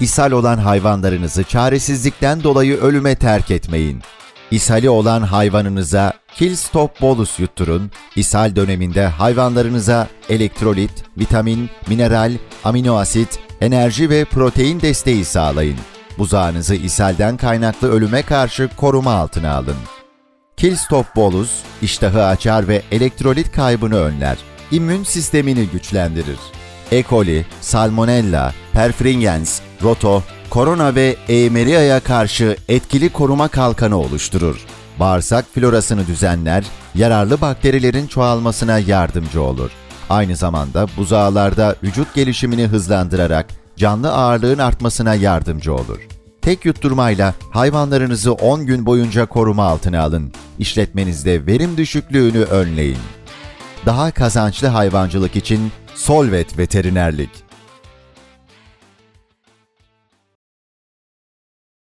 ishal olan hayvanlarınızı çaresizlikten dolayı ölüme terk etmeyin. İshali olan hayvanınıza Kill Stop Bolus yutturun. İshal döneminde hayvanlarınıza elektrolit, vitamin, mineral, amino asit, enerji ve protein desteği sağlayın. Buzağınızı ishalden kaynaklı ölüme karşı koruma altına alın. Kill Stop Bolus, iştahı açar ve elektrolit kaybını önler. İmmün sistemini güçlendirir. E. coli, Salmonella, Perfringens, Roto, korona ve Eimeria'ya karşı etkili koruma kalkanı oluşturur. Bağırsak florasını düzenler, yararlı bakterilerin çoğalmasına yardımcı olur. Aynı zamanda buzağlarda vücut gelişimini hızlandırarak canlı ağırlığın artmasına yardımcı olur. Tek yutturmayla hayvanlarınızı 10 gün boyunca koruma altına alın. İşletmenizde verim düşüklüğünü önleyin. Daha kazançlı hayvancılık için Solvet Veterinerlik